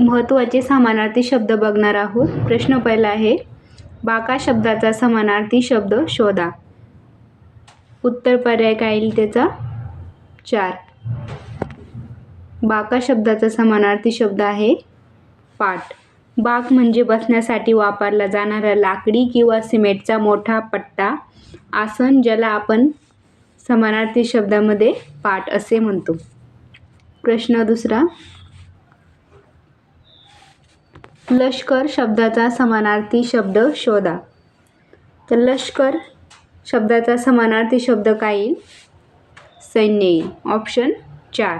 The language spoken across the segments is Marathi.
महत्त्वाचे समानार्थी शब्द बघणार आहोत. प्रश्न पहिला आहे बाका शब्दाचा समानार्थी शब्द शोधा. उत्तर पर्याय काय येईल त्याचा? चार. बाका शब्दाचा समानार्थी शब्द आहे पाट बाक म्हणजे बसण्यासाठी वापरला जाणारा लाकडी किंवा सिमेंटचा मोठा पट्टा आसन ज्याला आपण समानार्थी शब्दामध्ये पाट असे म्हणतो. प्रश्न दुसरा लष्कर शब्दाचा समानार्थी शब्द शोधा. तर लष्कर शब्दाचा समानार्थी शब्द काय येईल? सैन्य येईल. ऑप्शन चार.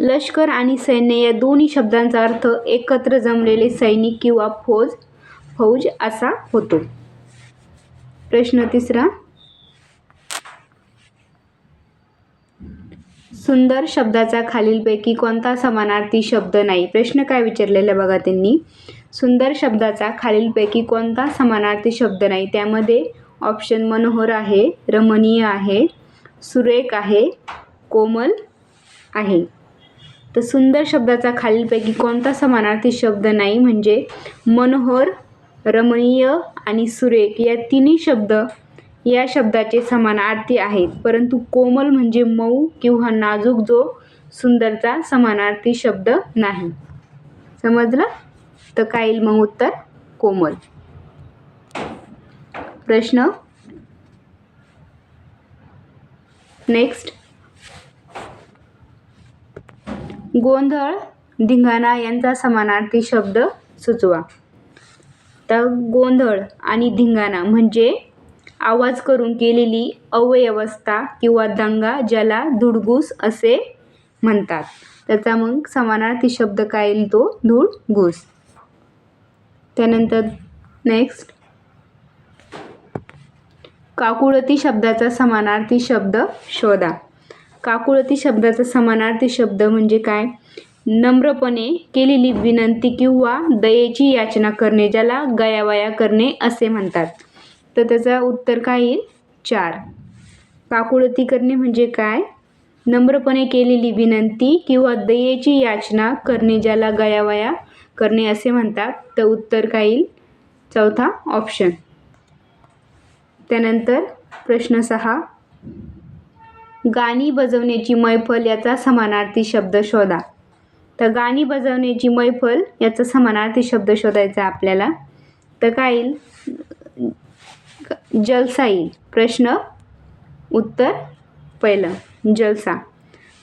लष्कर आणि सैन्य या दोन्ही शब्दांचा अर्थ एकत्र जमलेले सैनिक किंवा फौज फौज असा होतो. प्रश्न तिसरा. सुंदर शब्दाचा खालीलपैकी कोणता समानार्थी शब्द नाही? प्रश्न काय विचारलेला बघा त्यांनी. सुंदर शब्दाचा खालीलपैकी कोणता समानार्थी शब्द नाही? त्यामध्ये ऑप्शन मनोहर आहे रमणीय आहे सुरेख आहे कोमल आहे. तर सुंदर शब्दाचा खालीलपैकी कोणता समानार्थी शब्द नाही? म्हणजे मनोहर रमणीय आणि सुरेख या तिन्ही शब्द या शब्दाचे समानार्थी आहेत. परंतु कोमल म्हणजे मऊ किंवा नाजूक जो सुंदरचा समानार्थी शब्द नाही. समजलं? तर काय येईल मग उत्तर? कोमल. प्रश्न? नेक्स्ट गोंधळ धिंगाणा यांचा समानार्थी शब्द सुचवा. तर गोंधळ आणि धिंगाणा म्हणजे आवाज करून केलेली अव्यवस्था किंवा दंगा ज्याला धुडगूस असे म्हणतात. त्याचा मग समानार्थी शब्द काय येईल तो? धुडगूस त्यानंतर नेक्स्ट काकुळती शब्दाचा समानार्थी शब्द शोधा. काकुळती शब्दाचा समानार्थी शब्द म्हणजे काय? नम्रपणे केलेली विनंती किंवा दयेची याचना करणे ज्याला गयावया करणे असे म्हणतात. तर त्याचा उत्तर काय येईल? चार. काकुळती करणे म्हणजे काय? नम्रपणे केलेली विनंती किंवा दयेची याचना करणे ज्याला गयावया करणे असे म्हणतात. तर उत्तर काय येईल? चौथा ऑप्शन त्यानंतर प्रश्न सहा. गाणी बजवण्याची मैफल याचा समानार्थी शब्द शोधा. तर गाणी बजवण्याची मैफल याचा समानार्थी शब्द शोधायचा आपल्याला. तर काय येईल? जलसा येईल. प्रश्न उत्तर पहिलं. जलसा.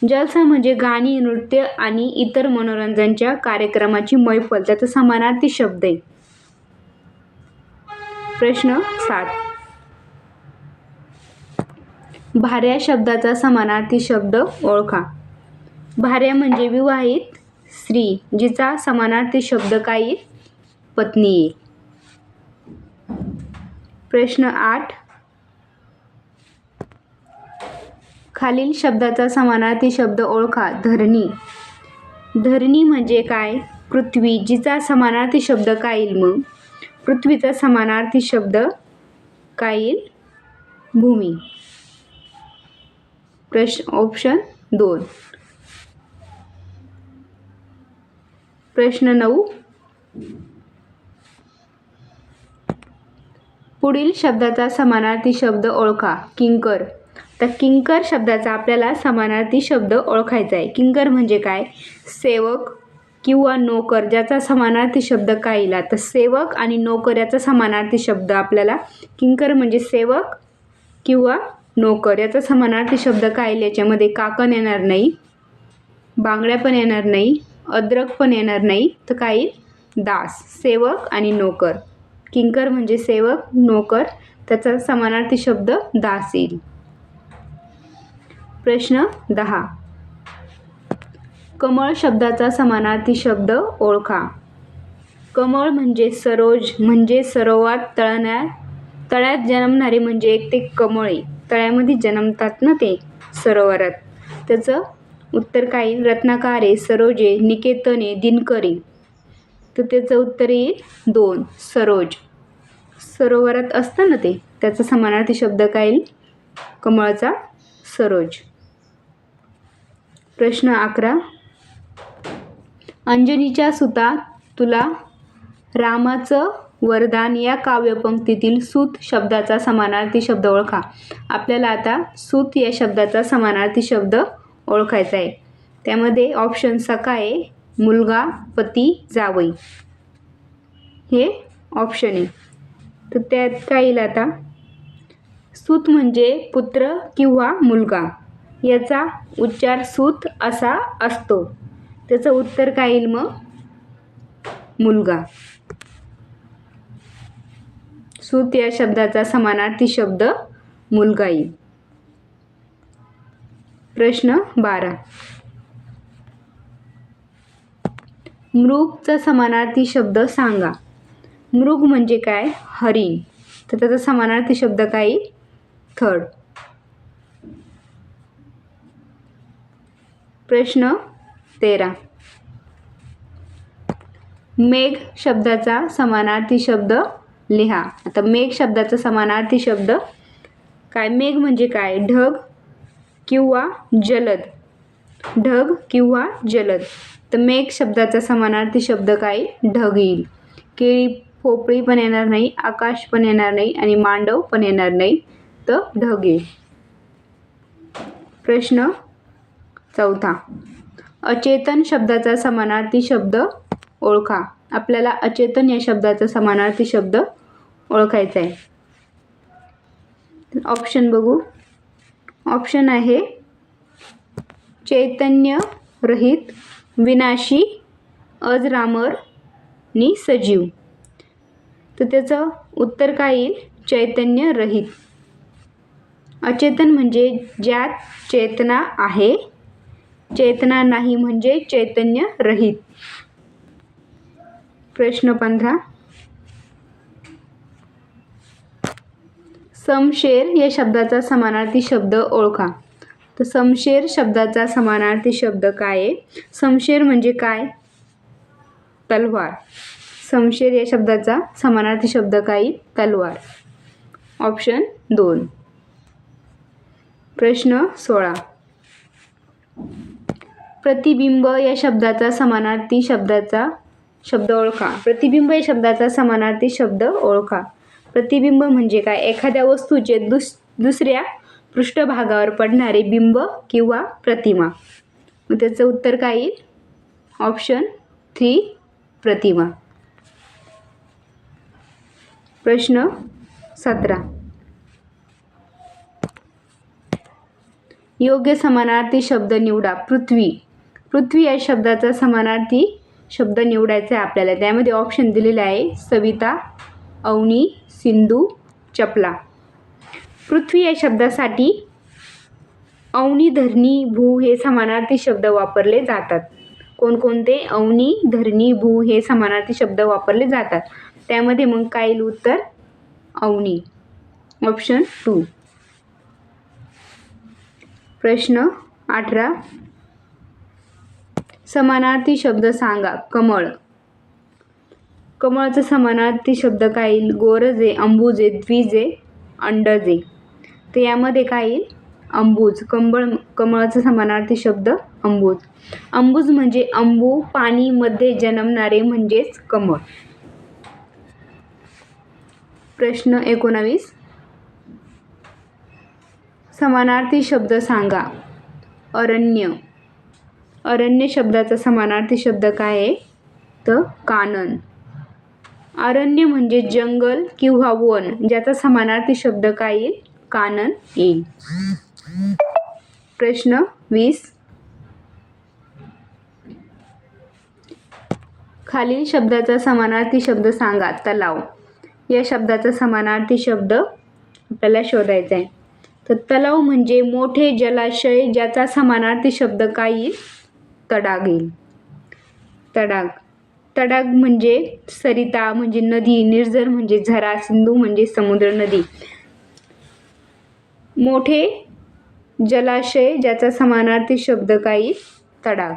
जलसा म्हणजे गाणी नृत्य आणि इतर मनोरंजनच्या कार्यक्रमाची मैफल. त्याचा समानार्थी शब्द आहे. प्रश्न सात. भाऱ्या शब्दाचा समानार्थी शब्द ओळखा. भार्या म्हणजे विवाहित स्त्री जिचा समानार्थी शब्द काय पत्नी येईल प्रश्न आठ. खालील शब्दाचा समानार्थी शब्द ओळखा. धरणी. धरणी म्हणजे काय? पृथ्वी जिचा समानार्थी शब्द काय येईल मग? पृथ्वीचा समानार्थी शब्द काय येईल भूमी. प्रश्न ऑप्शन दोन. प्रश्न नऊ. पुढील शब्दाचा समानार्थी शब्द ओळखा. किंकर. तर किंकर शब्दाचा आपल्याला समानार्थी शब्द ओळखायचा आहे. किंकर म्हणजे काय? सेवक किंवा नोकर ज्याचा समानार्थी शब्द काय तर सेवक आणि नोकर याचा समानार्थी शब्द आपल्याला किंकर म्हणजे सेवक किंवा नोकर याचा समानार्थी शब्द काय येईल? याच्यामध्ये काकण येणार नाही बांगड्या पण येणार नाही अद्रक पण येणार नाही. तर काय दास सेवक आणि नोकर. किंकर म्हणजे सेवक नोकर त्याचा समानार्थी शब्द दास येईल प्रश्न दहा. कमळ शब्दाचा समानार्थी शब्द ओळखा. कमळ म्हणजे सरोज म्हणजे सरोवात तळण्या तळ्यात जन्मणारे म्हणजे एक ते कमळे. तळ्यामध्ये जन्मतात ना ते सरोवरात. त्याचं उत्तर काय? रत्नाकारे सरोजे निकेतने दिनकरी. तर त्याचं उत्तर येईल दोन. सरोज. सरोवरात असतं ना ते? त्याचा समानार्थी शब्द काय येईल? कमळाचा सरोज. प्रश्न अकरा. अंजनीच्या सुता तुला रामाचं वरदान या काव्यपंक्तीतील सूत शब्दाचा समानार्थी शब्द ओळखा. आपल्याला आता सूत या शब्दाचा समानार्थी शब्द ओळखायचा आहे. त्यामध्ये ऑप्शन सकाळे मुलगा पती जावई. हे ऑप्शन आहे तर त्यात काय येईल आता? सूत म्हणजे पुत्र किंवा मुलगा. याचा उच्चार सूत असा असतो. त्याचं उत्तर काय येईल मग? मुलगा. सूत या शब्दाचा समानार्थी शब्द मुलगा येईल. प्रश्न बारा. मृगचा समानार्थी शब्द सांगा. मृग म्हणजे काय? हरिण. तर त्याचा समानार्थी शब्द काय? थर्ड प्रश्न तेरा. मेघ शब्दाचा समानार्थी शब्द लिहा. आता मेघ शब्दाचा समानार्थी शब्द काय? मेघ म्हणजे काय? ढग किंवा जलद. ढग किंवा जलद. तर मेघ शब्दाचा समानार्थी शब्द काय? ढग येईल. केळी पोपळी पण येणार नाही आकाश पण येणार नाही आणि मांडव पण येणार नाही तर ढग येईल. प्रश्न चौथा. अचेतन शब्दाचा समानार्थी शब्द ओळखा. आपल्याला अचेतन या शब्दाचा समानार्थी शब्द ओळखायचा आहे. ऑप्शन बघू. ऑप्शन आहे चैतन्य रहित विनाशी अजरामर नि सजीव. तर त्याचं उत्तर काय येईल? चैतन्य रहित. अचेतन म्हणजे ज्यात चेतना आहे चेतना नाही म्हणजे चैतन्य रहित. प्रश्न पंधरा. समशेर या शब्दाचा समानार्थी शब्द ओळखा. तर समशेर शब्दाचा समानार्थी शब्द काय आहे? समशेर म्हणजे काय? तलवार. समशेर या शब्दाचा समानार्थी शब्द काय? तलवार. ऑप्शन दोन. प्रश्न सोळा. प्रतिबिंब या शब्दाचा समानार्थी शब्दाचा शब्द ओळखा. प्रतिबिंब या शब्दाचा समानार्थी शब्द ओळखा. प्रतिबिंब म्हणजे काय? एखाद्या वस्तूचे दुस दुसऱ्या पृष्ठभागावर पडणारे बिंब किंवा प्रतिमा. मग त्याचं उत्तर काय येईल? ऑप्शन थ्री प्रतिमा. प्रश्न सतरा. योग्य समानार्थी शब्द निवडा. पृथ्वी. पृथ्वी या शब्दाचा समानार्थी शब्द निवडायचा आहे आपल्याला. त्यामध्ये ऑप्शन दिलेले आहे सविता अवनी सिंधू चपला. पृथ्वी या शब्दासाठी अवनी धरणी भू हे समानार्थी शब्द वापरले जातात. कोणकोणते? अवनी धरणी भू हे समानार्थी शब्द वापरले जातात. त्यामध्ये मग काय येईल उत्तर? अवनी. ऑप्शन टू प्रश्न अठरा. समानार्थी शब्द सांगा. कमळ. कमळाचा समानार्थी शब्द काय? येईल गोरजे अंबुजे द्विजे अंडजे. तर यामध्ये काय येईल? अंबूज. कंबळ कमळाचा समानार्थी शब्द अंबूज. अंबूज म्हणजे अंबू पाणीमध्ये जन्मणारे म्हणजेच कमळ. प्रश्न एकोणावीस. समानार्थी शब्द सांगा. अरण्य. अरण्य शब्दाचा समानार्थी शब्द काय आहे? तर कानन. अरण्य म्हणजे जंगल किंवा वन ज्याचा समानार्थी शब्द काय येईल? कानन येईल प्रश्न वीस. खालील शब्दाचा समानार्थी शब्द सांगा तलाव. या शब्दाचा समानार्थी शब्द आपल्याला शोधायचा आहे. तर तलाव म्हणजे मोठे जलाशय ज्याचा समानार्थी शब्द काय येईल? तडाग येईल. तडाग. तडाग म्हणजे सरिता म्हणजे नदी निर्जर म्हणजे झरा सिंधू म्हणजे समुद्र नदी. मोठे जलाशय ज्याचा समानार्थी शब्द काय तडाग.